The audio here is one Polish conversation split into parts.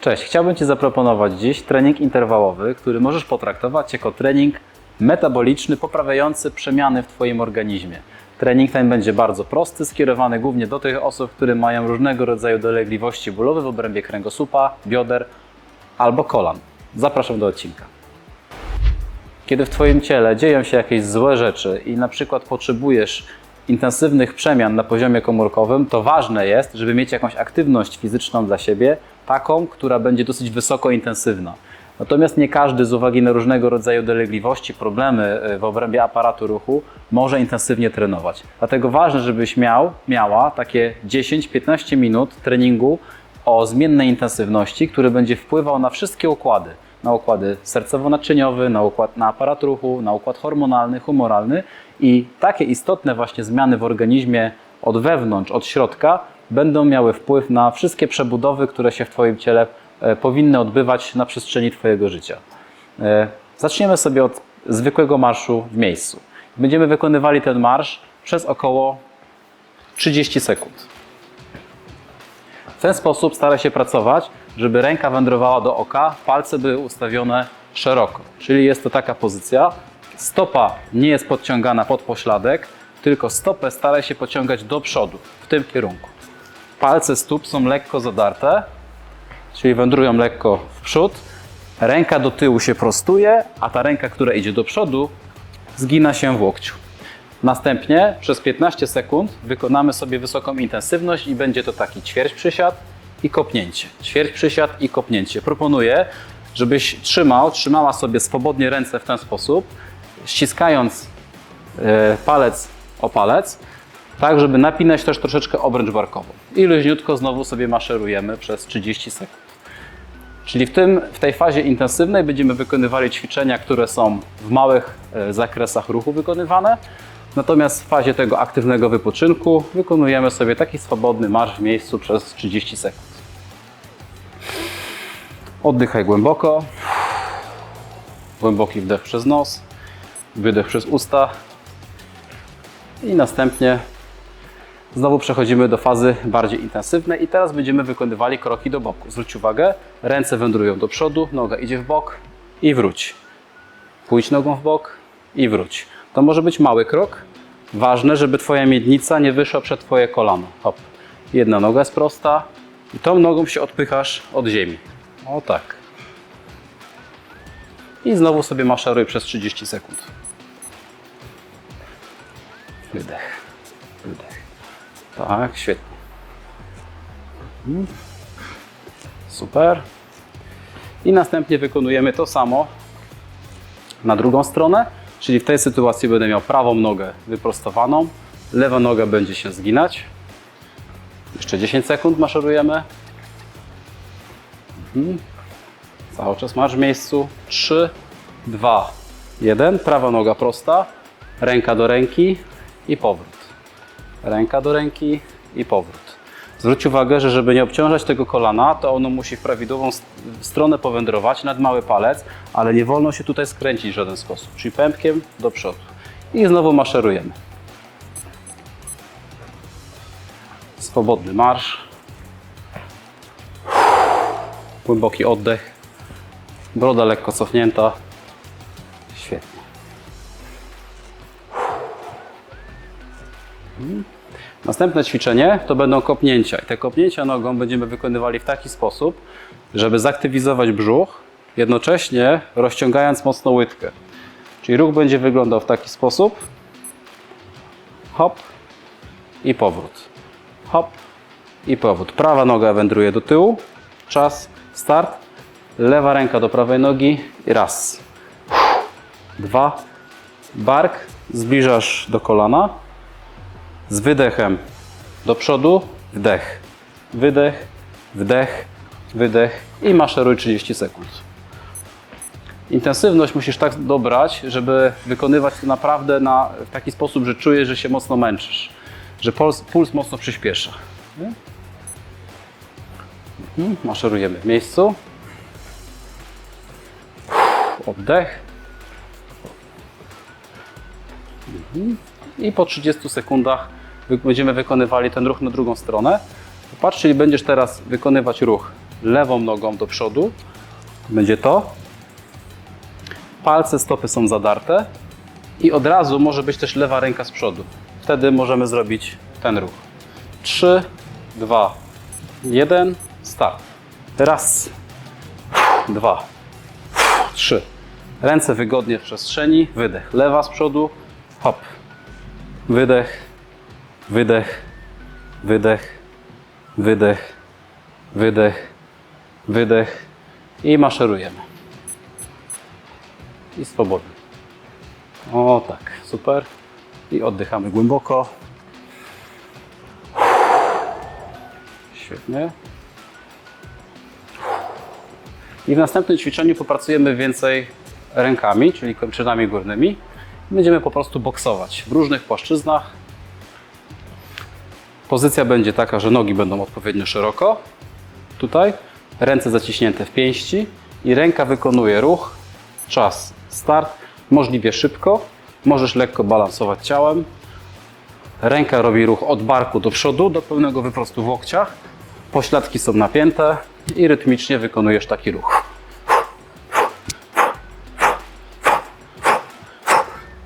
Cześć, chciałbym Ci zaproponować dziś trening interwałowy, który możesz potraktować jako trening metaboliczny poprawiający przemiany w Twoim organizmie. Trening ten będzie bardzo prosty, skierowany głównie do tych osób, które mają różnego rodzaju dolegliwości bólowe w obrębie kręgosłupa, bioder albo kolan. Zapraszam do odcinka. Kiedy w Twoim ciele dzieją się jakieś złe rzeczy i na przykład potrzebujesz intensywnych przemian na poziomie komórkowym, to ważne jest, żeby mieć jakąś aktywność fizyczną dla siebie, taką, która będzie dosyć wysoko intensywna. Natomiast nie każdy z uwagi na różnego rodzaju dolegliwości, problemy y, w obrębie aparatu ruchu może intensywnie trenować. Dlatego ważne, żebyś miał, miała takie 10-15 minut treningu o zmiennej intensywności, który będzie wpływał na wszystkie układy. Na układy sercowo-naczyniowy, na układ na aparat ruchu, na układ hormonalny, humoralny i takie istotne właśnie zmiany w organizmie od wewnątrz, od środka będą miały wpływ na wszystkie przebudowy, które się w Twoim ciele e, powinny odbywać na przestrzeni Twojego życia. E, Zaczniemy sobie od zwykłego marszu w miejscu. Będziemy wykonywali ten marsz przez około 30 sekund. W ten sposób staraj się pracować, żeby ręka wędrowała do oka, palce były ustawione szeroko. Czyli jest to taka pozycja. Stopa nie jest podciągana pod pośladek, tylko stopę staraj się pociągać do przodu, w tym kierunku. Palce stóp są lekko zadarte, czyli wędrują lekko w przód. Ręka do tyłu się prostuje, a ta ręka, która idzie do przodu, zgina się w łokciu. Następnie przez 15 sekund wykonamy sobie wysoką intensywność i będzie to taki ćwierć przysiad i kopnięcie. Ćwierć przysiad i kopnięcie. Proponuję, żebyś trzymał, trzymała sobie swobodnie ręce w ten sposób, ściskając e, palec o palec, tak żeby napinać też troszeczkę obręcz barkową. I luźniutko znowu sobie maszerujemy przez 30 sekund. Czyli w, tym, w tej fazie intensywnej będziemy wykonywali ćwiczenia, które są w małych e, zakresach ruchu wykonywane. Natomiast w fazie tego aktywnego wypoczynku wykonujemy sobie taki swobodny marsz w miejscu przez 30 sekund. Oddychaj głęboko. Głęboki wdech przez nos, wydech przez usta. I następnie Znowu przechodzimy do fazy bardziej intensywnej i teraz będziemy wykonywali kroki do boku. Zwróć uwagę, ręce wędrują do przodu, noga idzie w bok i wróć. Pójdź nogą w bok i wróć. To może być mały krok. Ważne, żeby Twoja miednica nie wyszła przed Twoje kolano. Hop. Jedna noga jest prosta i tą nogą się odpychasz od ziemi. O tak. I znowu sobie maszeruj przez 30 sekund. Wydech. Wydech. Tak, świetnie. Mhm. Super. I następnie wykonujemy to samo na drugą stronę, czyli w tej sytuacji będę miał prawą nogę wyprostowaną, lewa noga będzie się zginać. Jeszcze 10 sekund maszerujemy. Mhm. Cały czas masz w miejscu. 3, 2, 1. Prawa noga prosta, ręka do ręki i powrót ręka do ręki i powrót. Zwróć uwagę, że żeby nie obciążać tego kolana, to ono musi w prawidłową st- stronę powędrować nad mały palec, ale nie wolno się tutaj skręcić w żaden sposób, czyli pępkiem do przodu. I znowu maszerujemy. Swobodny marsz. Głęboki oddech. Broda lekko cofnięta. Świetnie. Następne ćwiczenie to będą kopnięcia. I te kopnięcia nogą będziemy wykonywali w taki sposób, żeby zaktywizować brzuch, jednocześnie rozciągając mocno łydkę. Czyli ruch będzie wyglądał w taki sposób. Hop i powrót. Hop i powrót. Prawa noga wędruje do tyłu. Czas, start. Lewa ręka do prawej nogi i raz. Dwa. Bark zbliżasz do kolana. Z wydechem do przodu, wdech, wydech, wdech, wydech i maszeruj 30 sekund. Intensywność musisz tak dobrać, żeby wykonywać to naprawdę na, w taki sposób, że czujesz, że się mocno męczysz, że puls, puls mocno przyspiesza. Nie? Mhm, Maszerujemy w miejscu. Oddech. i po 30 sekundach będziemy wykonywali ten ruch na drugą stronę. Patrz, czyli będziesz teraz wykonywać ruch lewą nogą do przodu. Będzie to. Palce stopy są zadarte i od razu może być też lewa ręka z przodu. Wtedy możemy zrobić ten ruch. 3, 2, 1, start. Raz, dwa, trzy. Ręce wygodnie w przestrzeni, wydech. Lewa z przodu, hop. Wydech, wydech, wydech, wydech, wydech, wydech i maszerujemy. I swobodnie. O tak, super. I oddychamy głęboko. Świetnie. I w następnym ćwiczeniu popracujemy więcej rękami, czyli kończynami górnymi. Będziemy po prostu boksować w różnych płaszczyznach. Pozycja będzie taka, że nogi będą odpowiednio szeroko. Tutaj ręce zaciśnięte w pięści i ręka wykonuje ruch. Czas, start. Możliwie szybko. Możesz lekko balansować ciałem. Ręka robi ruch od barku do przodu, do pełnego wyprostu w łokciach. Pośladki są napięte i rytmicznie wykonujesz taki ruch.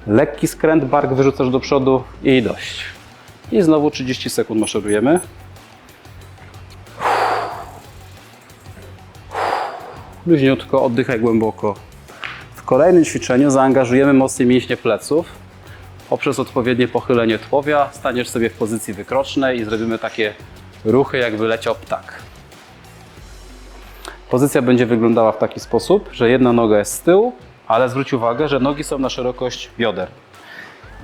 Lekki skręt, bark wyrzucasz do przodu i dość. I znowu 30 sekund maszerujemy. Luźniutko, oddychaj głęboko. W kolejnym ćwiczeniu zaangażujemy mocniej mięśnie pleców. Poprzez odpowiednie pochylenie tułowia staniesz sobie w pozycji wykrocznej i zrobimy takie ruchy, jakby leciał ptak. Pozycja będzie wyglądała w taki sposób, że jedna noga jest z tyłu, ale zwróć uwagę, że nogi są na szerokość bioder.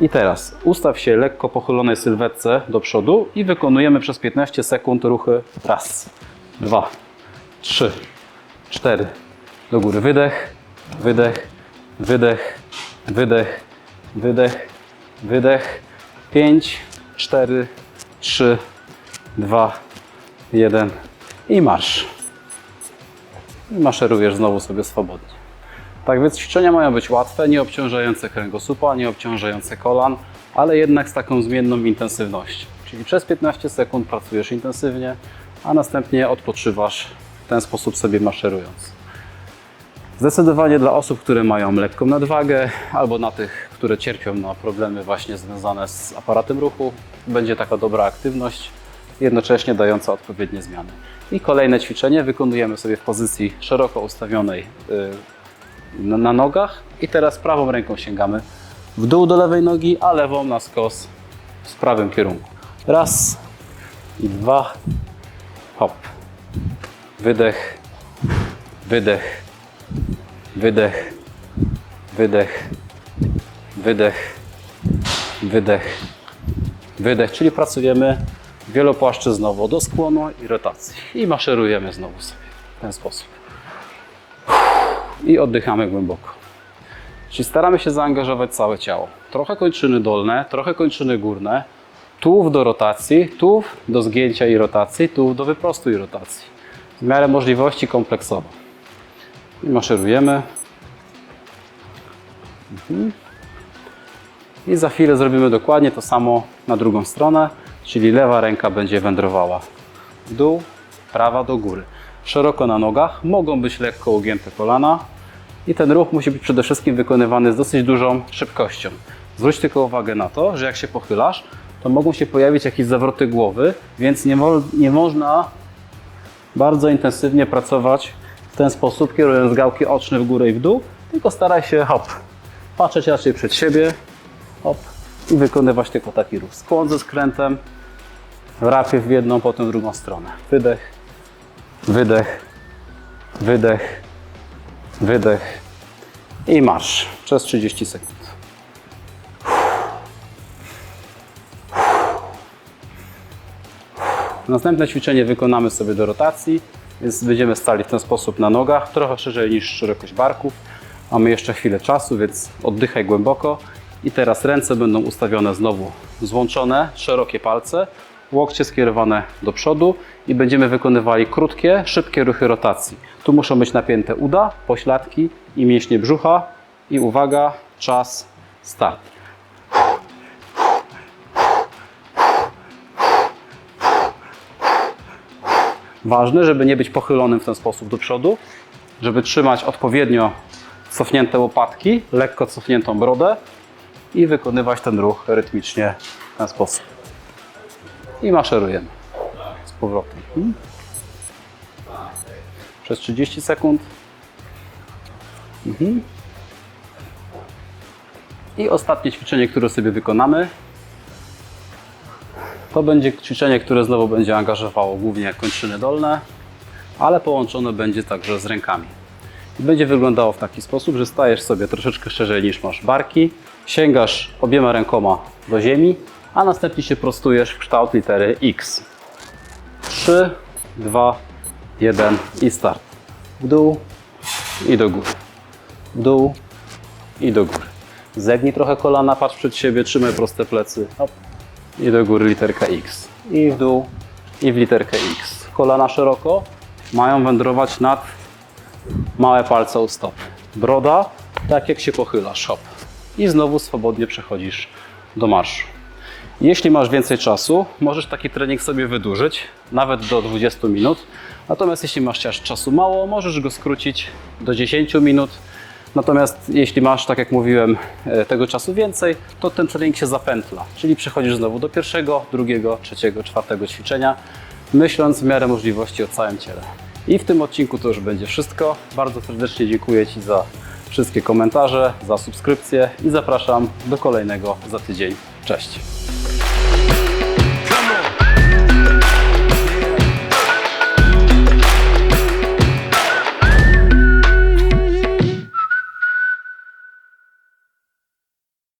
I teraz ustaw się lekko pochylonej sylwetce do przodu i wykonujemy przez 15 sekund ruchy. Raz, dwa, trzy, cztery. Do góry wydech, wydech, wydech, wydech, wydech, wydech. Pięć, cztery, trzy, dwa, jeden i marsz. I maszerujesz znowu sobie swobodnie. Tak więc ćwiczenia mają być łatwe, nie obciążające kręgosłupa, nie obciążające kolan, ale jednak z taką zmienną intensywnością. Czyli przez 15 sekund pracujesz intensywnie, a następnie odpoczywasz w ten sposób sobie maszerując. Zdecydowanie dla osób, które mają lekką nadwagę albo na tych, które cierpią na problemy właśnie związane z aparatem ruchu, będzie taka dobra aktywność, jednocześnie dająca odpowiednie zmiany. I kolejne ćwiczenie wykonujemy sobie w pozycji szeroko ustawionej y, na, na nogach i teraz prawą ręką sięgamy w dół do lewej nogi, a lewą na skos w prawym kierunku. Raz i dwa, hop. Wydech, wydech, wydech, wydech, wydech, wydech, wydech, czyli pracujemy wielopłaszczyznowo do skłonu i rotacji i maszerujemy znowu sobie w ten sposób i oddychamy głęboko. Czyli staramy się zaangażować całe ciało. Trochę kończyny dolne, trochę kończyny górne, tułów do rotacji, tułów do zgięcia i rotacji, tułów do wyprostu i rotacji. W miarę możliwości kompleksowo. I maszerujemy. Mhm. I za chwilę zrobimy dokładnie to samo na drugą stronę, czyli lewa ręka będzie wędrowała w dół, prawa do góry szeroko na nogach, mogą być lekko ugięte kolana i ten ruch musi być przede wszystkim wykonywany z dosyć dużą szybkością. Zwróć tylko uwagę na to, że jak się pochylasz, to mogą się pojawić jakieś zawroty głowy, więc nie, mo nie można bardzo intensywnie pracować w ten sposób, kierując gałki oczne w górę i w dół, tylko staraj się hop, patrzeć raczej przed siebie, hop i wykonywać tylko taki ruch. Skłon ze skrętem, rapie w jedną, potem w drugą stronę. Wydech, wydech, wydech, wydech i marsz przez 30 sekund. Następne ćwiczenie wykonamy sobie do rotacji, więc będziemy stali w ten sposób na nogach, trochę szerzej niż szerokość barków. Mamy jeszcze chwilę czasu, więc oddychaj głęboko. I teraz ręce będą ustawione znowu złączone, szerokie palce, łokcie skierowane do przodu i będziemy wykonywali krótkie, szybkie ruchy rotacji. Tu muszą być napięte uda, pośladki i mięśnie brzucha. I uwaga, czas, start. Ważne, żeby nie być pochylonym w ten sposób do przodu, żeby trzymać odpowiednio cofnięte łopatki, lekko cofniętą brodę i wykonywać ten ruch rytmicznie w ten sposób. I maszerujemy z powrotem. Mhm. Przez 30 sekund. Mhm. I ostatnie ćwiczenie, które sobie wykonamy, to będzie ćwiczenie, które znowu będzie angażowało głównie kończyny dolne, ale połączone będzie także z rękami. Będzie wyglądało w taki sposób, że stajesz sobie troszeczkę szerzej niż masz barki, sięgasz obiema rękoma do ziemi, a następnie się prostujesz w kształt litery X. 3, 2, 1 i start. W dół i do góry. W dół i do góry. Zegnij trochę kolana, patrz przed siebie, trzymaj proste plecy. Hop. I do góry literka X. I w dół, i w literkę X. Kolana szeroko mają wędrować nad małe palce u stopy. Broda, tak jak się pochylasz, hop. I znowu swobodnie przechodzisz do marszu. Jeśli masz więcej czasu, możesz taki trening sobie wydłużyć, nawet do 20 minut. Natomiast jeśli masz czas- czasu mało, możesz go skrócić do 10 minut. Natomiast jeśli masz, tak jak mówiłem, e, tego czasu więcej, to ten trening się zapętla. Czyli przechodzisz znowu do pierwszego, drugiego, trzeciego, czwartego ćwiczenia, myśląc w miarę możliwości o całym ciele. I w tym odcinku to już będzie wszystko. Bardzo serdecznie dziękuję Ci za wszystkie komentarze, za subskrypcję i zapraszam do kolejnego za tydzień. Cześć!